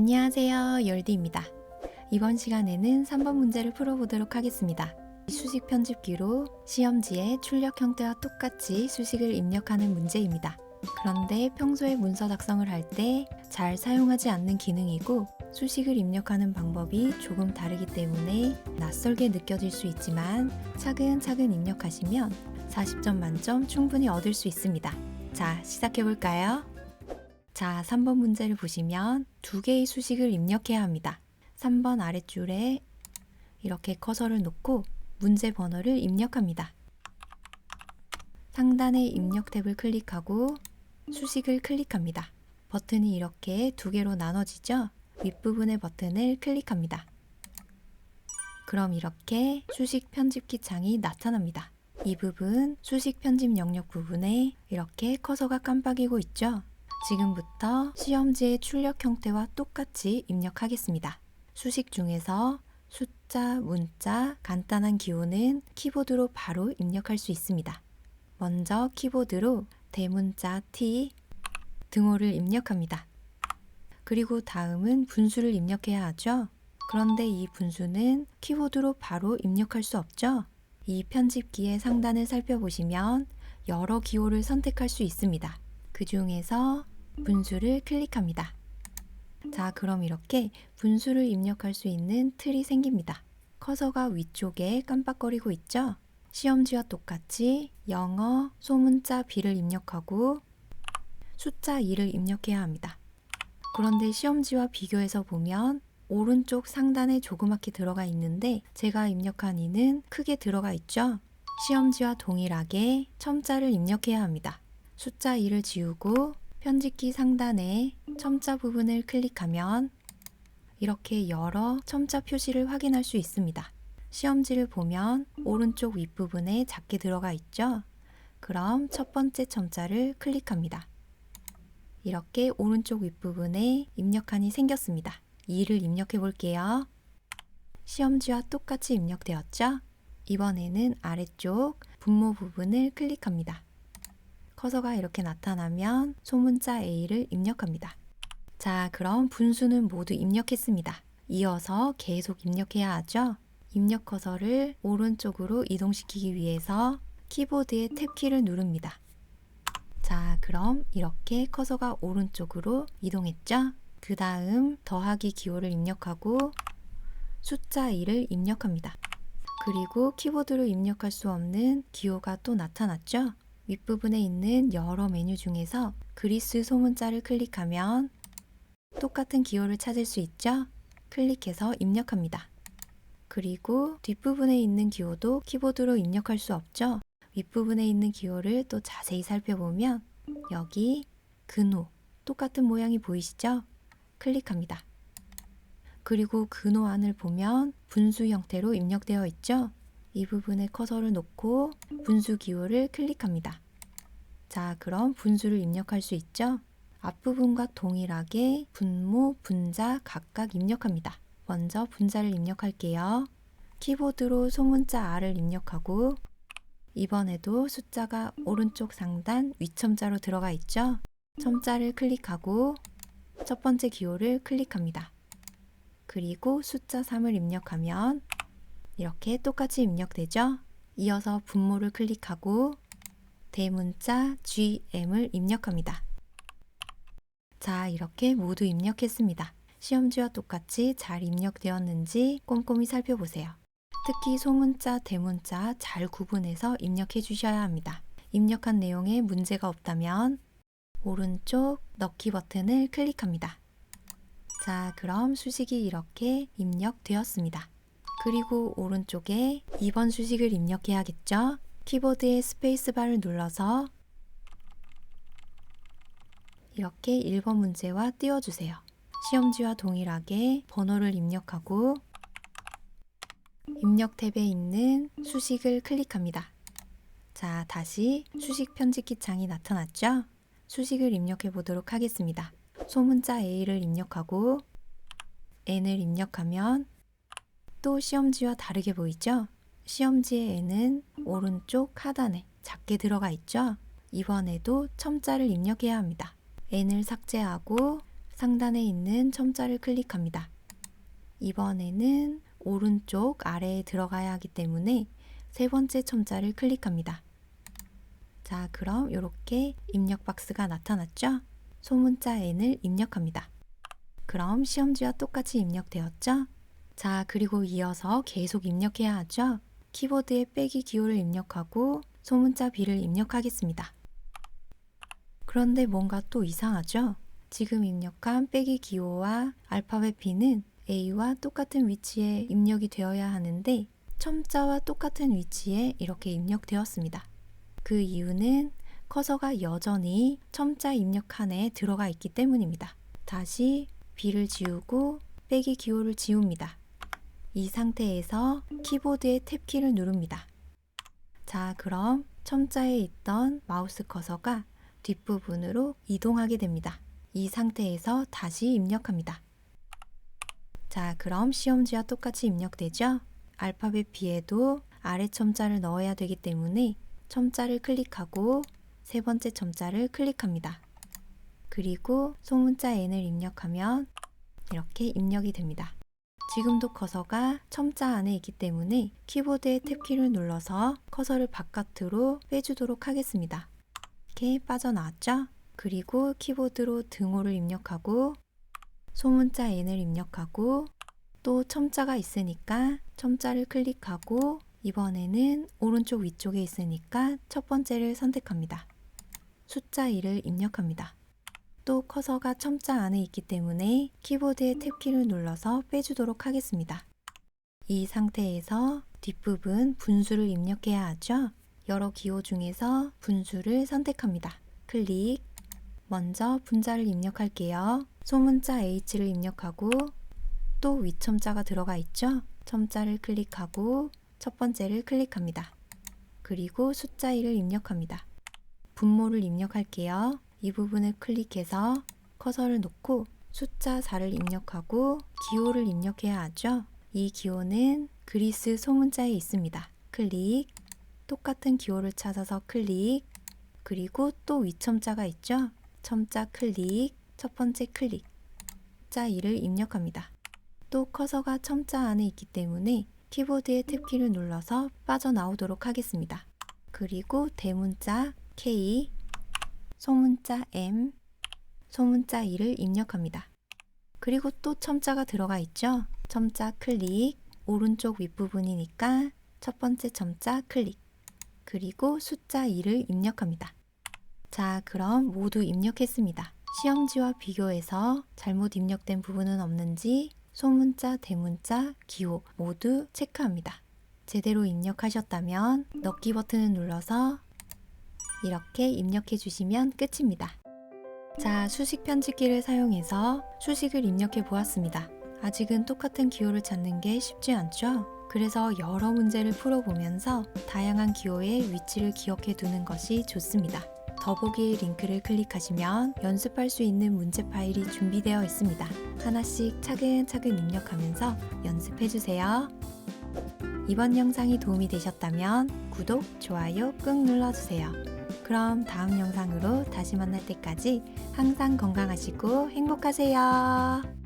안녕하세요. 열디입니다. 이번 시간에는 3번 문제를 풀어보도록 하겠습니다. 수식 편집기로 시험지에 출력 형태와 똑같이 수식을 입력하는 문제입니다. 그런데 평소에 문서 작성을 할 때 잘 사용하지 않는 기능이고 수식을 입력하는 방법이 조금 다르기 때문에 낯설게 느껴질 수 있지만 차근차근 입력하시면 40점 만점 충분히 얻을 수 있습니다. 자, 시작해 볼까요? 자, 3번 문제를 보시면 두 개의 수식을 입력해야 합니다. 3번 아랫줄에 이렇게 커서를 놓고 문제 번호를 입력합니다. 상단의 입력 탭을 클릭하고 수식을 클릭합니다. 버튼이 이렇게 두 개로 나눠지죠? 윗부분의 버튼을 클릭합니다. 그럼 이렇게 수식 편집기 창이 나타납니다. 이 부분 수식 편집 영역 부분에 이렇게 커서가 깜빡이고 있죠? 지금부터 시험지의 출력 형태와 똑같이 입력하겠습니다. 수식 중에서 숫자, 문자, 간단한 기호는 키보드로 바로 입력할 수 있습니다. 먼저 키보드로 대문자 T, 등호를 입력합니다. 그리고 다음은 분수를 입력해야 하죠. 그런데 이 분수는 키보드로 바로 입력할 수 없죠. 이 편집기의 상단을 살펴보시면 여러 기호를 선택할 수 있습니다. 그 중에서 분수를 클릭합니다. 자, 그럼 이렇게 분수를 입력할 수 있는 틀이 생깁니다. 커서가 위쪽에 깜빡거리고 있죠? 시험지와 똑같이 영어, 소문자 B를 입력하고 숫자 2를 입력해야 합니다. 그런데 시험지와 비교해서 보면 오른쪽 상단에 조그맣게 들어가 있는데 제가 입력한 이는 크게 들어가 있죠? 시험지와 동일하게 첨자를 입력해야 합니다. 숫자 2를 지우고 편집기 상단에 첨자 부분을 클릭하면 이렇게 여러 첨자 표시를 확인할 수 있습니다. 시험지를 보면 오른쪽 윗부분에 작게 들어가 있죠? 그럼 첫 번째 첨자를 클릭합니다. 이렇게 오른쪽 윗부분에 입력한이 생겼습니다. 2를 입력해 볼게요. 시험지와 똑같이 입력되었죠? 이번에는 아래쪽 분모 부분을 클릭합니다. 커서가 이렇게 나타나면 소문자 A를 입력합니다. 자, 그럼 분수는 모두 입력했습니다. 이어서 계속 입력해야 하죠? 입력 커서를 오른쪽으로 이동시키기 위해서 키보드의 탭키를 누릅니다. 자, 그럼 이렇게 커서가 오른쪽으로 이동했죠? 그 다음 더하기 기호를 입력하고 숫자 2를 입력합니다. 그리고 키보드로 입력할 수 없는 기호가 또 나타났죠? 윗부분에 있는 여러 메뉴 중에서 그리스 소문자를 클릭하면 똑같은 기호를 찾을 수 있죠? 클릭해서 입력합니다. 그리고 뒷부분에 있는 기호도 키보드로 입력할 수 없죠? 윗부분에 있는 기호를 또 자세히 살펴보면 여기 근호 똑같은 모양이 보이시죠? 클릭합니다. 그리고 근호 안을 보면 분수 형태로 입력되어 있죠? 이 부분에 커서를 놓고 분수 기호를 클릭합니다. 자, 그럼 분수를 입력할 수 있죠? 앞부분과 동일하게 분모, 분자 각각 입력합니다. 먼저 분자를 입력할게요. 키보드로 소문자 R을 입력하고 이번에도 숫자가 오른쪽 상단 위첨자로 들어가 있죠? 첨자를 클릭하고 첫 번째 기호를 클릭합니다. 그리고 숫자 3을 입력하면 이렇게 똑같이 입력되죠? 이어서 분모를 클릭하고 대문자 GM을 입력합니다. 자, 이렇게 모두 입력했습니다. 시험지와 똑같이 잘 입력되었는지 꼼꼼히 살펴보세요. 특히 소문자, 대문자 잘 구분해서 입력해 주셔야 합니다. 입력한 내용에 문제가 없다면 오른쪽 넣기 버튼을 클릭합니다. 자, 그럼 수식이 이렇게 입력되었습니다. 그리고 오른쪽에 2번 수식을 입력해야겠죠? 키보드의 스페이스바를 눌러서 이렇게 1번 문제와 띄워주세요. 시험지와 동일하게 번호를 입력하고 입력 탭에 있는 수식을 클릭합니다. 자, 다시 수식 편집기 창이 나타났죠? 수식을 입력해 보도록 하겠습니다. 소문자 A를 입력하고 N을 입력하면 또 시험지와 다르게 보이죠? 시험지의 N은 오른쪽 하단에 작게 들어가 있죠? 이번에도 첨자를 입력해야 합니다. N을 삭제하고 상단에 있는 첨자를 클릭합니다. 이번에는 오른쪽 아래에 들어가야 하기 때문에 세 번째 첨자를 클릭합니다. 자, 그럼 이렇게 입력 박스가 나타났죠? 소문자 N을 입력합니다. 그럼 시험지와 똑같이 입력되었죠? 자, 그리고 이어서 계속 입력해야 하죠? 키보드에 빼기 기호를 입력하고 소문자 B를 입력하겠습니다. 그런데 뭔가 또 이상하죠? 지금 입력한 빼기 기호와 알파벳 B는 A와 똑같은 위치에 입력이 되어야 하는데 첨자와 똑같은 위치에 이렇게 입력되었습니다. 그 이유는 커서가 여전히 첨자 입력칸에 들어가 있기 때문입니다. 다시 B를 지우고 빼기 기호를 지웁니다. 이 상태에서 키보드의 탭키를 누릅니다. 자, 그럼 첨자에 있던 마우스 커서가 뒷부분으로 이동하게 됩니다. 이 상태에서 다시 입력합니다. 자, 그럼 시험지와 똑같이 입력되죠? 알파벳 B에도 아래 첨자를 넣어야 되기 때문에 첨자를 클릭하고 세 번째 첨자를 클릭합니다. 그리고 소문자 N을 입력하면 이렇게 입력이 됩니다. 지금도 커서가 첨자 안에 있기 때문에 키보드의 탭키를 눌러서 커서를 바깥으로 빼주도록 하겠습니다. 이렇게 빠져나왔죠? 그리고 키보드로 등호를 입력하고 소문자 N을 입력하고 또 첨자가 있으니까 첨자를 클릭하고 이번에는 오른쪽 위쪽에 있으니까 첫 번째를 선택합니다. 숫자 1을 입력합니다. 또 커서가 첨자 안에 있기 때문에 키보드의 탭키를 눌러서 빼주도록 하겠습니다. 이 상태에서 뒷부분 분수를 입력해야 하죠. 여러 기호 중에서 분수를 선택합니다. 클릭. 먼저 분자를 입력할게요. 소문자 H를 입력하고 또 위첨자가 들어가 있죠? 첨자를 클릭하고 첫 번째를 클릭합니다. 그리고 숫자 1을 입력합니다. 분모를 입력할게요. 이 부분을 클릭해서 커서를 놓고 숫자 4를 입력하고 기호를 입력해야 하죠. 이 기호는 그리스 소문자에 있습니다. 클릭, 똑같은 기호를 찾아서 클릭, 그리고 또 위첨자가 있죠. 첨자 클릭, 첫 번째 클릭, 자 2를 입력합니다. 또 커서가 첨자 안에 있기 때문에 키보드의 탭키를 눌러서 빠져나오도록 하겠습니다. 그리고 대문자 K, 소문자 M, 소문자 2를 입력합니다. 그리고 또 첨자가 들어가 있죠? 첨자 클릭, 오른쪽 윗부분이니까 첫 번째 첨자 클릭, 그리고 숫자 2를 입력합니다. 자, 그럼 모두 입력했습니다. 시험지와 비교해서 잘못 입력된 부분은 없는지 소문자, 대문자, 기호 모두 체크합니다. 제대로 입력하셨다면 넣기 버튼을 눌러서 이렇게 입력해 주시면 끝입니다. 자, 수식 편집기를 사용해서 수식을 입력해 보았습니다. 아직은 똑같은 기호를 찾는 게 쉽지 않죠? 그래서 여러 문제를 풀어보면서 다양한 기호의 위치를 기억해 두는 것이 좋습니다. 더보기 링크를 클릭하시면 연습할 수 있는 문제 파일이 준비되어 있습니다. 하나씩 차근차근 입력하면서 연습해 주세요. 이번 영상이 도움이 되셨다면 구독, 좋아요 꾹 눌러주세요. 그럼 다음 영상으로 다시 만날 때까지 항상 건강하시고 행복하세요.